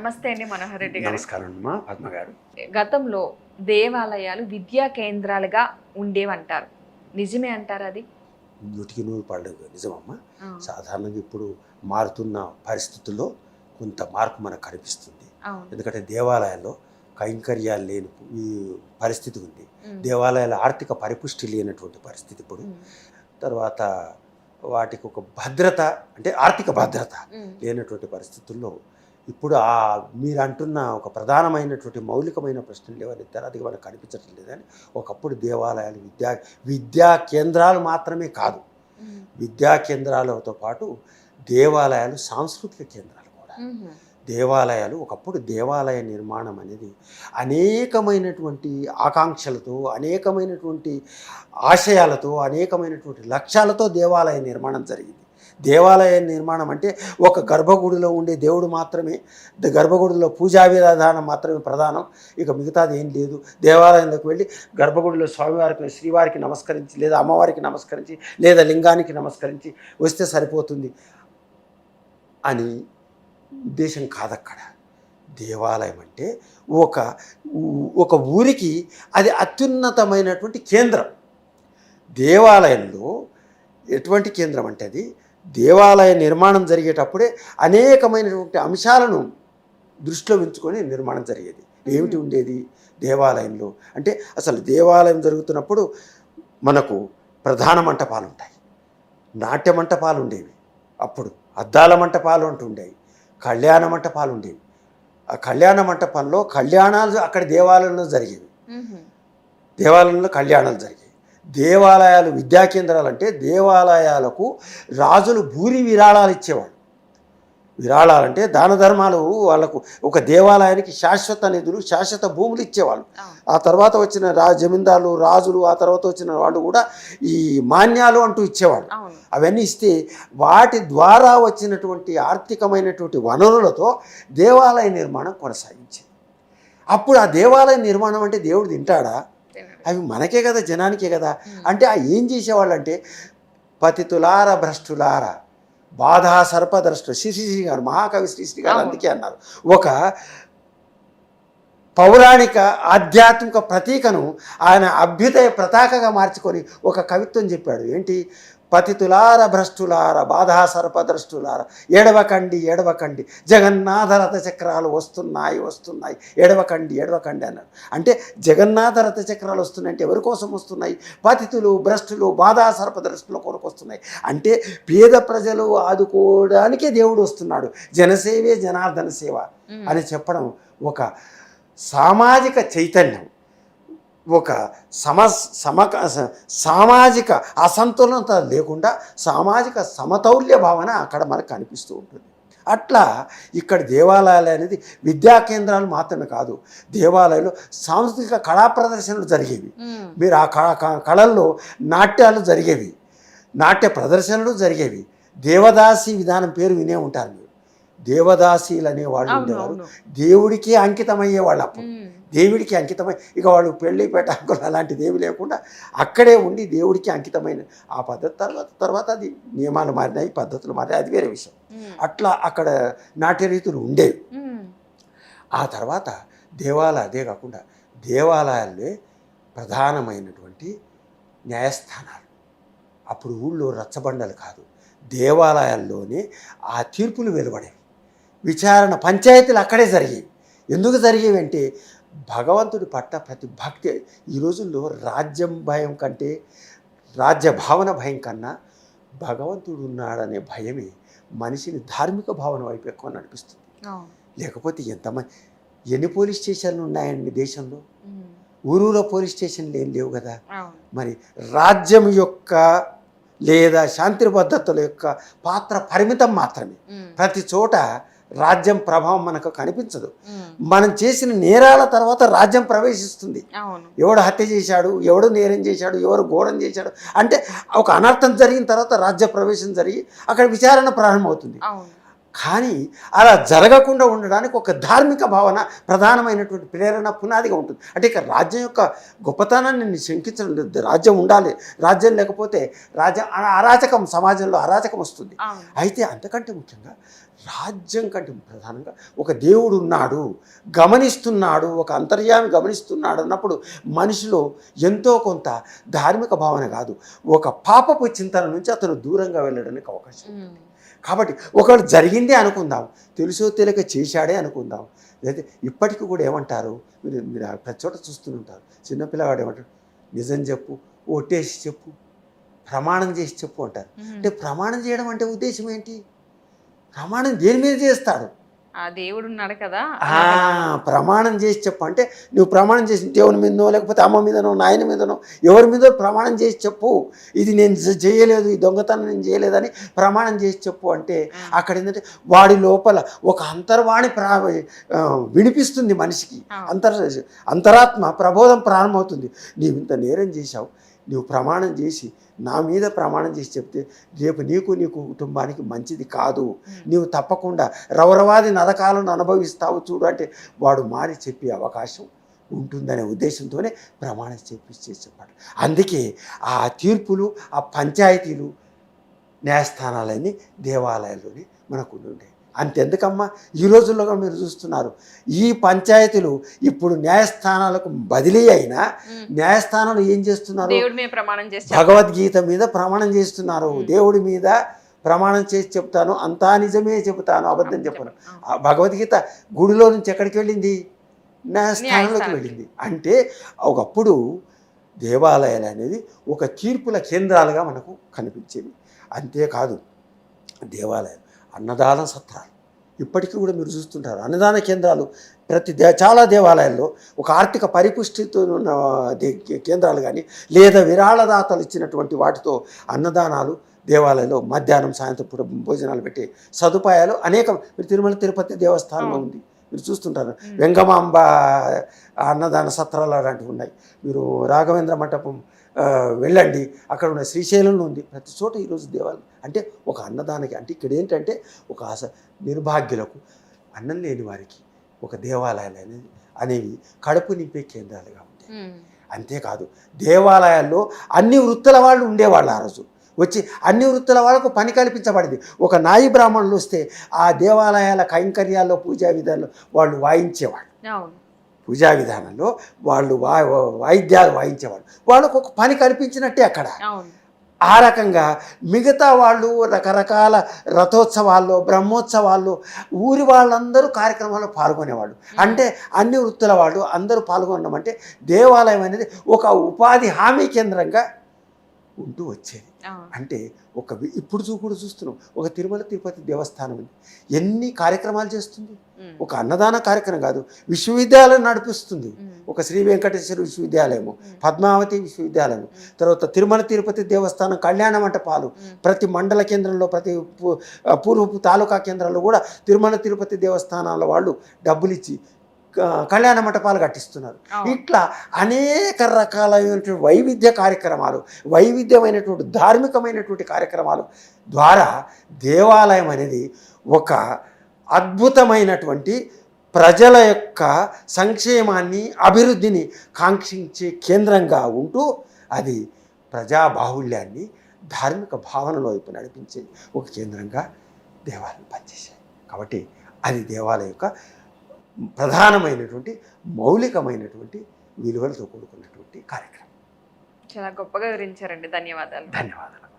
నమస్తే అండి మనోహర్ రెడ్డి గారు. నమస్కారం అమ్మా పద్మ గారు. గతంలో దేవాలయాలు విద్యా కేంద్రాలుగా ఉండేవంటారు. నిజమే అంటారు అది? నూటికి నూరు పండుగ నిజమమ్మా. సాధారణంగా ఇప్పుడు మారుతున్న పరిస్థితుల్లో కొంత మార్పు మనకు కనిపిస్తుంది. ఎందుకంటే దేవాలయాల్లో కైంకర్యాలు లేని ఈ పరిస్థితి ఉంది. దేవాలయాల ఆర్థిక పరిపుష్టి లేనటువంటి పరిస్థితి ఇప్పుడు. తర్వాత వాటికి ఒక భద్రత అంటే ఆర్థిక భద్రత లేనటువంటి పరిస్థితుల్లో ఇప్పుడు ఆ మీరు అంటున్న ఒక ప్రధానమైనటువంటి మౌలికమైన ప్రశ్నలు లేవనెత్తారు అది మనకు కనిపించడం లేదని ఒకప్పుడు దేవాలయాలు విద్యా విద్యా కేంద్రాలు మాత్రమే కాదు. విద్యా కేంద్రాలతో పాటు దేవాలయాలు సాంస్కృతిక కేంద్రాలు కూడా. దేవాలయాలు ఒకప్పుడు దేవాలయ నిర్మాణం అనేది అనేకమైనటువంటి ఆకాంక్షలతో అనేకమైనటువంటి ఆశయాలతో అనేకమైనటువంటి లక్ష్యాలతో దేవాలయ నిర్మాణం జరిగింది. దేవాలయ నిర్మాణం అంటే ఒక గర్భగుడిలో ఉండే దేవుడు మాత్రమే గర్భగుడిలో పూజా విధానం మాత్రమే ప్రధానం. ఇక మిగతాది ఏం లేదు. దేవాలయంలోకి వెళ్ళి గర్భగుడిలో స్వామివారికి శ్రీవారికి నమస్కరించి లేదా అమ్మవారికి నమస్కరించి లేదా లింగానికి నమస్కరించి వస్తే సరిపోతుంది అని ఉద్దేశం కాదక్కడ. దేవాలయం అంటే ఒక ఒక ఊరికి అది అత్యున్నతమైనటువంటి కేంద్రం. దేవాలయంలో ఎటువంటి కేంద్రం అంటే అది? దేవాలయ నిర్మాణం జరిగేటప్పుడే అనేకమైనటువంటి అంశాలను దృష్టిలో ఉంచుకొని నిర్మాణం జరిగేది. ఏమిటి ఉండేది? దేవాలయంలో. అంటే అసలు దేవాలయం జరుగుతున్నప్పుడు మనకు ప్రధాన మంటపాలు ఉంటాయి. నాట్య మంటపాలు ఉండేవి. అప్పుడు అద్దాల మంటపాలు అంటూ ఉండేవి. కళ్యాణ మంటపాలు ఉండేవి. ఆ కళ్యాణ మంటపంలో కళ్యాణాలు అక్కడ దేవాలయంలో జరిగేవి. దేవాలయంలో కళ్యాణాలు జరిగాయి దేవాలయాలు విద్యా కేంద్రాలు అంటే దేవాలయాలకు రాజులు భూరి విరాళాలు ఇచ్చేవాళ్ళు. విరాళాలంటే దాన ధర్మాలు వాళ్ళకు ఒక దేవాలయానికి శాశ్వత నిధులు శాశ్వత భూములు ఇచ్చేవాళ్ళు. ఆ తర్వాత వచ్చిన రా జమీందారులు రాజులు ఆ తర్వాత వచ్చిన వాళ్ళు కూడా ఈ మాన్యాలు అంటూ ఇచ్చేవాళ్ళు. అవును. అవన్నీ ఇస్తే వాటి ద్వారా వచ్చినటువంటి ఆర్థికమైనటువంటి వనరులతో దేవాలయ నిర్మాణం కొనసాగించింది. అప్పుడు ఆ దేవాలయ నిర్మాణం అంటే దేవుడు తింటాడా. అవి మనకే కదా జనానికే కదా. అంటే ఆ ఏం చేసేవాళ్ళు అంటే పతితులార భ్రష్టులార బాధా సర్పద్రష్టు శ్రీశ్రీ గారు మహాకవి శ్రీశ్రీ గారు. అందుకే అన్నారు. ఒక పౌరాణిక ఆధ్యాత్మిక ప్రతీకను ఆయన అభ్యుదయ ప్రతాకగా మార్చుకొని ఒక కవిత్వం చెప్పాడు. ఏంటి? పతితులార భ్రష్టులార బాధా సర్పద్రష్టులార ఎడవకండి ఎడవకండి. జగన్నాథ రథ చక్రాలు వస్తున్నాయి వస్తున్నాయి. ఎడవకండి ఎడవకండి అన్నాడు అంటే జగన్నాథ రథ చక్రాలు వస్తున్నాయి అంటే ఎవరి కోసం వస్తున్నాయి? పతితులు భ్రష్టులు బాధా సర్పద్రష్టుల కొరకు వస్తున్నాయి. అంటే పేద ప్రజలు ఆదుకోవడానికే దేవుడు వస్తున్నాడు. జనసేవే జనార్దన సేవ అని చెప్పడం ఒక సామాజిక చైతన్యం. ఒక సమ సమ సామాజిక అసంతులనత లేకుండా సామాజిక సమతౌల్య భావన అక్కడ మనకు కనిపిస్తూ ఉంటుంది. అట్లా ఇక్కడ దేవాలయాలు అనేది విద్యా కేంద్రాలు మాత్రమే కాదు దేవాలయంలో సాంస్కృతిక కళా ప్రదర్శనలు జరిగేవి. మీరు ఆ కళల్లో నాట్యాలు జరిగేవి నాట్య ప్రదర్శనలు జరిగేవి. దేవదాసి విధానం పేరు వినే ఉంటారు మీరు. దేవదాసీలు అనేవాళ్ళు ఉండేవారు. దేవుడికి అంకితమయ్యేవాళ్ళు అప్పుడు. ఉమ్, దేవుడికి అంకితమై ఇక వాళ్ళు పెళ్ళి పెట్టాకులు అలాంటిది ఏమి లేకుండా అక్కడే ఉండి దేవుడికి అంకితమైన ఆ పద్ధతి తర్వాత తర్వాత అది నియమాలు మారినాయి పద్ధతులు మారినాయి అది వేరే విషయం. అట్లా అక్కడ నాట్య రీతులు ఉండేవి. ఆ తర్వాత దేవాలయ అదే కాకుండా దేవాలయాలే ప్రధానమైనటువంటి న్యాయస్థానాలు. అప్పుడు ఊళ్ళో రచ్చబండలు కాదు. దేవాలయాల్లోనే ఆ తీర్పులు వెలువడేవి. విచారణ పంచాయతీలు అక్కడే జరిగేవి ఎందుకు జరిగేవి అంటే భగవంతుడి పట్ల ప్రతి భక్తి ఈ రోజుల్లో రాజ్యం భయం కంటే రాజ్య భావన భయం కన్నా భగవంతుడు ఉన్నాడనే భయమే మనిషిని ధార్మిక భావన వైపు ఎక్కువ నడిపిస్తుంది. లేకపోతే ఎంతమంది ఎన్ని పోలీస్ స్టేషన్లు ఉన్నాయండి దేశంలో? ఊరూలో పోలీస్ స్టేషన్లు ఏం లేవు కదా? మరి రాజ్యం యొక్క లేదా శాంతి భద్రతల యొక్క పాత్ర పరిమితం మాత్రమే. ప్రతి చోట రాజ్యం ప్రభావం మనకు కనిపించదు. మనం చేసిన నేరాల తర్వాత రాజ్యం ప్రవేశిస్తుంది. ఎవడు హత్య చేశాడు ఎవడు నేరం చేశాడు ఎవరు ఘోరం చేశాడు అంటే ఒక అనర్థం జరిగిన తర్వాత రాజ్య ప్రవేశం జరిగి అక్కడ విచారణ ప్రారంభమవుతుంది. కానీ అలా జరగకుండా ఉండడానికి ఒక ధార్మిక భావన ప్రధానమైనటువంటి ప్రేరణ పునాదిగా ఉంటుంది. అంటే ఇక రాజ్యం యొక్క గొప్పతనాన్ని నేను శంకించడం లేదు. రాజ్యం ఉండాలి. రాజ్యం లేకపోతే రాజ్యం అరాచకం సమాజంలో అరాచకం వస్తుంది. అయితే అంతకంటే ముఖ్యంగా రాజ్యం కంటే ప్రధానంగా ఒక దేవుడు ఉన్నాడు గమనిస్తున్నాడు ఒక అంతర్యామి గమనిస్తున్నాడు అన్నప్పుడు మనిషిలో ఎంతో కొంత ధార్మిక భావన కాదు. ఒక పాపపు చింతన నుంచి అతను దూరంగా వెళ్ళడానికి అవకాశం ఉంది. కాబట్టి ఒకవేళ జరిగిందే అనుకుందాం తెలుసో తెలియక చేశాడే అనుకుందాం. అయితే ఇప్పటికీ కూడా ఏమంటారు? మీరు మీరు ప్రతి చోట చూస్తుంటారు చిన్నపిల్లవాడు ఏమంటారు నిజం చెప్పు ఒట్టేసి చెప్పు ప్రమాణం చేసి చెప్పు అంటారు. అంటే ప్రమాణం చేయడం అంటే ఉద్దేశం ఏంటి? ప్రమాణం దేని మీద చేస్తాడు? ఆ దేవుడు ఉన్నాడు కదా. ప్రమాణం చేసి చెప్పు. అంటే నువ్వు ప్రమాణం చేసి దేవుని మీదనో లేకపోతే అమ్మ మీదనో నాయన మీదనో ఎవరి మీదో ప్రమాణం చేసి చెప్పు. ఇది నేను చేయలేదు ఈ దొంగతనం నేను చేయలేదని ప్రమాణం చేసి చెప్పు అంటే. అక్కడ ఏంటంటే వాడి లోపల ఒక అంతర్వాణి ప్రా వినిపిస్తుంది మనిషికి. అంతర్ అంతరాత్మ ప్రబోధం ప్రారంభమవుతుంది. నీవు ఇంత నేరం చేశావు. నువ్వు ప్రమాణం చేసి నా మీద ప్రమాణం చేసి చెప్తే రేపు నీకు నీకు కుటుంబానికి మంచిది కాదు. నీవు తప్పకుండా రవరవాది నరకాలను అనుభవిస్తావు చూడు అంటే వాడు మారి చెప్పే అవకాశం ఉంటుందనే ఉద్దేశంతోనే ప్రమాణం చేపించి చెప్పాడు అందుకే ఆ తీర్పులు ఆ పంచాయతీలు న్యాయస్థానాలన్నీ దేవాలయాల్లోనే మనకు ఉండే అంతెందుకమ్మా? ఈ రోజుల్లో మీరు చూస్తున్నారు. ఈ పంచాయతీలు ఇప్పుడు న్యాయస్థానాలకు బదిలీ అయినా. న్యాయస్థానాలు ఏం చేస్తున్నారు. భగవద్గీత మీద ప్రమాణం చేస్తున్నారు. దేవుడి మీద ప్రమాణం చేసి చెప్తాను. అంతా నిజమే చెబుతాను. అబద్ధం చెప్పను. భగవద్గీత గుడిలో నుంచి ఎక్కడికి వెళ్ళింది? న్యాయస్థానంలోకి న్యాయస్థానం. వెళ్ళింది. అంటే ఒకప్పుడు దేవాలయాలు అనేది ఒక తీర్పుల కేంద్రాలుగా మనకు కనిపించేవి. అంతేకాదు దేవాలయాలు. అన్నదాన సత్రాలు ఇప్పటికీ కూడా మీరు చూస్తుంటారు. అన్నదాన కేంద్రాలు ప్రతి దే చాలా దేవాలయాల్లో ఒక ఆర్థిక పరిపుష్టితో ఉన్న దే- కేంద్రాలు కానీ లేదా విరాళదాతలు ఇచ్చినటువంటి వాటితో అన్నదానాలు దేవాలయంలో మధ్యాహ్నం సాయంత్రం పూట భోజనాలు పెట్టే సదుపాయాలు అనేకం మీరు తిరుమల తిరుపతి దేవస్థానంలో. ఉంది. మీరు చూస్తుంటారు. వెంగమాంబ అన్నదాన సత్రాలు అలాంటివి ఉన్నాయి. మీరు రాఘవేంద్ర మంటపం వెళ్ళండి. అక్కడ ఉన్న శ్రీశైలంలో ఉంది. ప్రతి చోట ఈరోజు దేవాలయం. అంటే ఒక అన్నదానకి అంటే ఇక్కడ ఏంటంటే ఒక ఆశ నిర్భాగ్యులకు అన్నం లేని వారికి ఒక దేవాలయాలు అనేది అనేవి కడుపు నింపే కేంద్రాలుగా ఉంటాయి. అంతేకాదు దేవాలయాల్లో అన్ని వృత్తుల వాళ్ళు ఉండేవాళ్ళు ఆ రోజు. వచ్చి అన్ని వృత్తుల వాళ్ళకు పని కల్పించబడింది. ఒక నాయి బ్రాహ్మణులు వస్తే ఆ దేవాలయాల కైంకర్యాల్లో పూజా విధానంలో వాళ్ళు వాయించేవాళ్ళు. పూజా విధానంలో వాళ్ళు వా వాయిద్యాలు వాయించేవాళ్ళు. వాళ్ళకు ఒక పని కల్పించినట్టే అక్కడ. ఆ రకంగా మిగతా వాళ్ళు రకరకాల రథోత్సవాల్లో బ్రహ్మోత్సవాల్లో ఊరి వాళ్ళందరూ కార్యక్రమాల్లో పాల్గొనేవాళ్ళు. అంటే అన్ని వృత్తుల వాళ్ళు అందరూ పాల్గొనడం అంటే దేవాలయం అనేది ఒక ఉపాధి హామీ కేంద్రంగా ఉంటూ వచ్చేది అంటే ఒక ఇప్పుడు కూడా చూస్తున్నాం ఒక తిరుమల తిరుపతి దేవస్థానం ఉంది ఎన్ని కార్యక్రమాలు చేస్తుంది. ఒక అన్నదాన కార్యక్రమం కాదు విశ్వవిద్యాలయం నడిపిస్తుంది. ఒక శ్రీ వెంకటేశ్వర విశ్వవిద్యాలయము. పద్మావతి విశ్వవిద్యాలయం తర్వాత తిరుమల తిరుపతి దేవస్థానం కళ్యాణ మంటపాలు. ప్రతి మండల కేంద్రంలో ప్రతి పూర్వపు తాలూకా కేంద్రాల్లో కూడా తిరుమల తిరుపతి దేవస్థానాల వాళ్ళు డబ్బులు ఇచ్చి కళ్యాణ మంటపాలు కట్టిస్తున్నారు. ఇట్లా అనేక రకాలైనటువంటి వైవిధ్య కార్యక్రమాలు వైవిధ్యమైనటువంటి ధార్మికమైనటువంటి కార్యక్రమాలు ద్వారా దేవాలయం అనేది ఒక అద్భుతమైనటువంటి ప్రజల యొక్క సంక్షేమాన్ని అభివృద్ధిని కాంక్షించే కేంద్రంగా ఉంటూ అది ప్రజా బాహుళ్యాన్ని ధార్మిక భావనలో వైపు నడిపించే ఒక కేంద్రంగా దేవాలయం పనిచేశాయి కాబట్టి అది దేవాలయం యొక్క ప్రధానమైనటువంటి మౌలికమైనటువంటి విలువలతో కూడుకున్నటువంటి కార్యక్రమం. చాలా గొప్పగా వివరించారండి. ధన్యవాదాలు. ధన్యవాదాలు.